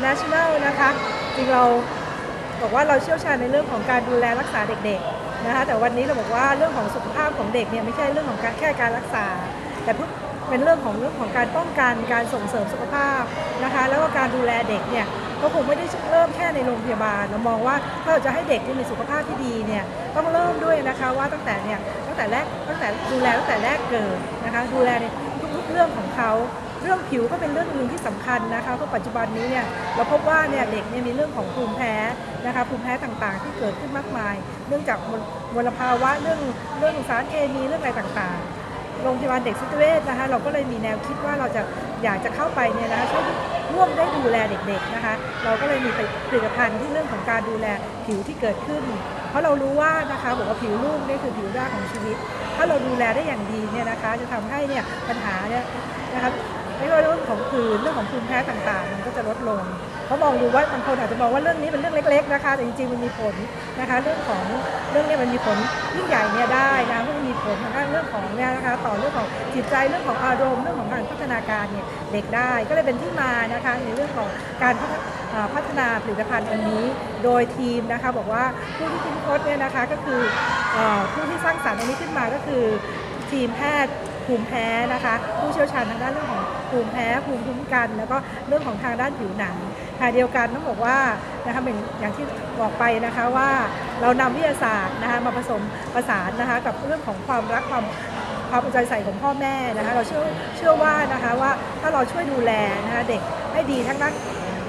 international นะคะ จริงเราบอกว่าเราเชี่ยวชาญในเรื่องของการดูแลรักษาเด็กๆนะคะ แต่วันนี้เราบอกว่าเรื่องของสุขภาพของเด็กเนี่ยไม่ใช่เรื่องของการแค่การรักษา แต่เป็นเรื่องของเรื่องของการป้องกันการส่งเสริมสุขภาพนะคะ แล้วก็การดูแลเด็กเนี่ยก็คงไม่ได้เริ่มแค่ในโรงพยาบาล เรามองว่าถ้าเราจะให้เด็กที่มีสุขภาพที่ดีเนี่ยต้องเริ่มด้วยนะคะว่าตั้งแต่เนี่ยตั้งแต่แรกตั้งแต่ดูแลตั้งแต่แรกเกิดนะคะดูแลในทุกๆเรื่องของเขา เรื่องผิวก็เป็นเรื่องหนึ่งที่สำคัญนะคะเพราะปัจจุบันนี้เนี่ยเราพบว่าเนี่ยเด็กเนี่ยมีเรื่องของภูมิแพ้นะคะภูมิแพ้ต่างๆ ที่เกิดขึ้นมากมาย เนื่องจากมลมลภาวะเรื่องเรื่องสารเคมีเรื่องอะไรต่างๆโรงพยาบาลเด็กสิตเวชนะคะเราก็เลยมีแนวคิดว่าเราจะอยากจะเข้าไปเนี่ยนะคะช่วยร่วมได้ดูแลเด็กๆนะคะ เราก็เลยมีผลิตภัณฑ์ที่เรื่องของการดูแลผิวที่เกิดขึ้น เพราะเรารู้ว่านะคะบอกว่าผิวลูกนี่คือผิวแรกของชีวิต ถ้าเราดูแลได้อย่างดีเนี่ยนะคะ จะทำให้เนี่ยปัญหาเนี่ยนะคะ ไม่ว่าเรื่องของผื่นเรื่องของภูมิแพ้ต่างๆ มันก็จะลดลงเพราะมองดูว่าบางคนอาจจะมองว่าเรื่องนี้เป็นเรื่องเล็ก ๆ นะคะ แต่จริงๆมันมีผลนะคะ เรื่องของเรื่องนี้มันมีผลยิ่งใหญ่เนี่ยได้นะเพราะมันมีผลทางด้านเรื่องของเนี่ยนะคะ ต่อเรื่องของจิตใจเรื่องของอารมณ์เรื่องของการพัฒนาการเนี่ยเด็กได้ก็เลยเป็นที่มานะคะในเรื่องของการพัฒเอ่อพัฒนาผลิตภัณฑ์อันนี้ โดยทีมนะคะบอกว่าผู้ที่คิดค้นเนี่ยนะคะก็คือเอ่อผู้ที่สร้างสรรค์อันนี้ขึ้นมาก็คือทีมแพทย์ ภูมิแพ้นะคะ ผู้เชี่ยวชาญทางด้านเรื่องของภูมิแพ้ภูมิคุ้มกัน แล้วก็เรื่องของทางด้านผิวหนังขณะเดียวกันต้องบอกว่านะคะเป็นอย่างที่บอกไปนะคะว่าเรานำวิทยาศาสตร์นะคะมาผสมประสานนะคะกับเรื่องของความรักความความเอาใจใส่ของพ่อแม่นะคะเราเชื่อเชื่อว่านะคะว่าถ้าเราช่วยดูแลนะคะเด็กให้ดีทั้งด้าน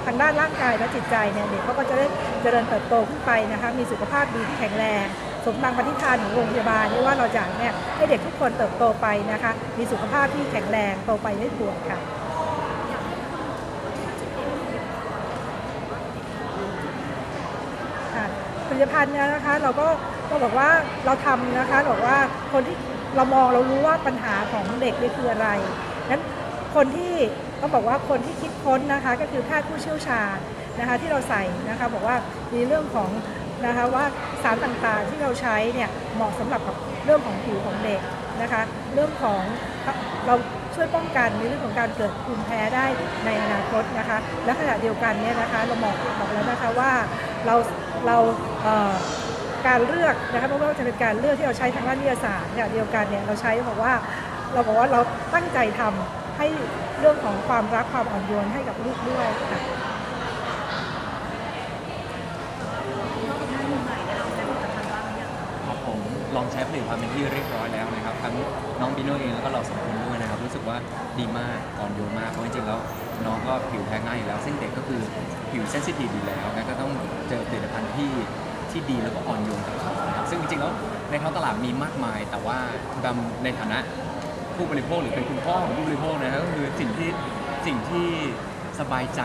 ทางด้านร่างกายและจิตใจเนี่ยเด็กเขาก็จะได้เจริญเติบโตขึ้นไปนะคะมีสุขภาพดีที่แข็งแรง สมดังปฏิฐานของโรงพยาบาลที่ว่าเราจะเนี่ยให้เด็กทุกคนเติบโตไปนะคะ มีสุขภาพที่แข็งแรงโตไปได้บวกค่ะผลิตภัณฑ์เนี่ยนะคะเราก็เราบอกว่าเราทำนะคะบอกว่าคนที่เรามองเรารู้ว่าปัญหาของเด็กนี่คืออะไรนั้นคนที่ต้องบอกว่าคนที่คิดค้นนะคะก็คือแพทย์ผู้เชี่ยวชาญนะคะที่เราใส่นะคะบอกว่ามีเรื่องของ นะคะว่าสารต่างๆที่เราใช้เนี่ยเหมาะสำหรับกับเรื่องของผิวของเด็กนะคะเรื่องของเราช่วยป้องกันในเรื่องของการเกิดภูมิแพ้ได้ในอนาคตนะคะและขณะเดียวกันเนี่ยนะคะเราบอกบอกแล้วนะคะว่าเราเราเการเลือกนะคะไม่ว่าจะเป็นการเลือกที่เราใช้ทางด้านวิทยาศาสตร์เนี่ยเดียวกันเนี่ยเราใช้บอกว่าเราบอกว่าเราตั้งใจทำให้เรื่องของความรักความอ่อนโยนให้กับลูกด้วยค่ะ ครับผม ลองใช้ผลิตภัณฑ์เป็นที่เรียบร้อยแล้วนะครับทั้งน้องบิโนเองแล้วก็เราสองคนด้วยนะครับรู้สึกว่าดีมากอ่อนโยนมากเพราะจริงๆแล้วน้องก็ผิวแพ้ง่ายอยู่แล้ว ซึ่งเด็กก็คือผิวเซนซิทีฟอยู่แล้วนก็ต้องเจอผลิตภัณฑ์ที่ที่ดีแล้วก็อ่อนโยนกับเขานะครับซึ่งจริงๆแล้วในท้องตลาดมีมากมาย แต่ว่าดำในฐานะผู้บริโภคหรือเป็นคุณพ่อของผู้บริโภคนะครับก็คือสิ่งที่สิ่งที่สบายใจ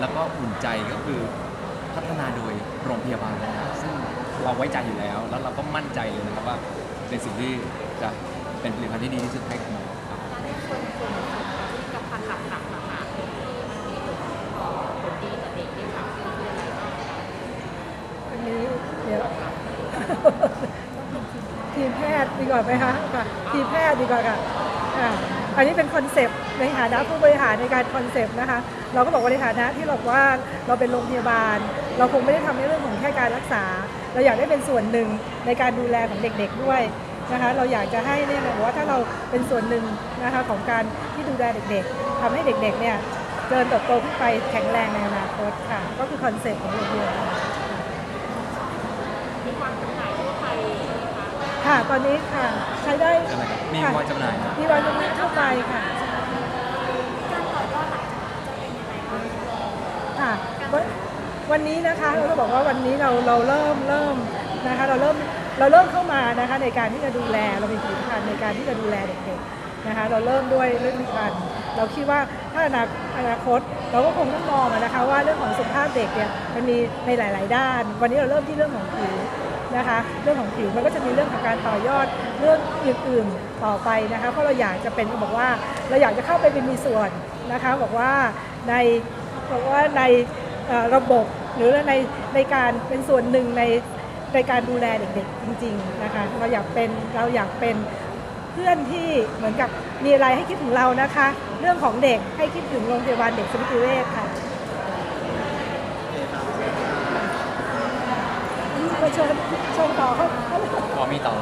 แล้วก็อุ่นใจก็คือพัฒนาโดยโรงพยาบาลนะครับ เราไว้ใจอยู่แล้ว แล้วเราก็มั่นใจเลยนะครับว่าเป็นสิ่งที่จะเป็นผลิตภัณฑ์ที่ดีที่สุดให้กับน้องครับกับผ่าตัดหลักมาค่ะที่มันมีผลต่อผลดีต่อเด็กเนี่ยค่ะคืออะไรบ้างอันนี้เดี๋ยวทีมแพทย์ดีกว่าไหมคะค่ะทีมแพทย์ดีกว่าค่ะอันนี้เป็นคอนเซปต์ในฐานะผู้บริหารในการคอนเซปต์นะคะ เราก็บอกว่าในฐานะที่เราว่าเราเป็นโรงพยาบาล เราคงไม่ได้ทำในเรื่องของแค่การรักษา เราอยากได้เป็นส่วนหนึ่งในการดูแลของเด็กๆด้วยนะคะเราอยากจะให้เนี่ยบอกว่าถ้าเราเป็นส่วนหนึ่งนะคะของการที่ดูแลเด็กๆทำให้เด็กๆเนี่ยเจริญเติบโตขึ้นไปแข็งแรงในอนาคตค่ะ ก็คือคอนเซปต์ของโรงพยาบาลมีความจำหน่ายทั่วไปนะคะค่ะตอนนี้ค่ะใช้ได้ใช่ไหมครับมีค่ะวางจำหน่ายนะมีวางจำหน่ายทั่วไปค่ะการต่อยอดหลังจากนี้จะเป็นยังไงบ้างค่ะ วันนี้นะคะเราก็บอกว่าวันนี้เราเราเริ่มเริ่มนะคะเราเริ่มเราเริ่มเข้ามานะคะในการที่จะดูแลเรามีผลิตภัณฑ์ในการที่จะดูแลเด็กๆนะคะเราเริ่มด้วยเรื่องผลิตภัณฑ์เราคิดว่าถ้าอนาคตเราก็คงต้องมองนะคะว่าเรื่องของสุขภาพเด็กเนี่ยมันมีในหลาย ๆ ด้าน วันนี้เราเริ่มที่เรื่องของผิวนะคะเรื่องของผิวมันก็จะมีเรื่องของการต่อยอดเรื่องอื่นๆต่อไปนะคะเพราะเราอยากจะเป็นบอกว่าเราอยากจะเข้าไปเป็นมีส่วนนะคะบอกว่าในบอกว่าในระบบ หรือในในการเป็นส่วนหนึ่งในในการดูแลเด็กๆจริง ๆนะคะ เราอยากเป็นเราอยากเป็นเพื่อนที่เหมือนกับมีอะไรให้คิดถึงเรานะคะ เรื่องของเด็กให้คิดถึงโรงพยาบาลเด็กสมิติเวชค่ะนี่ก็เชิญชมต่อเขาขอมีต่อ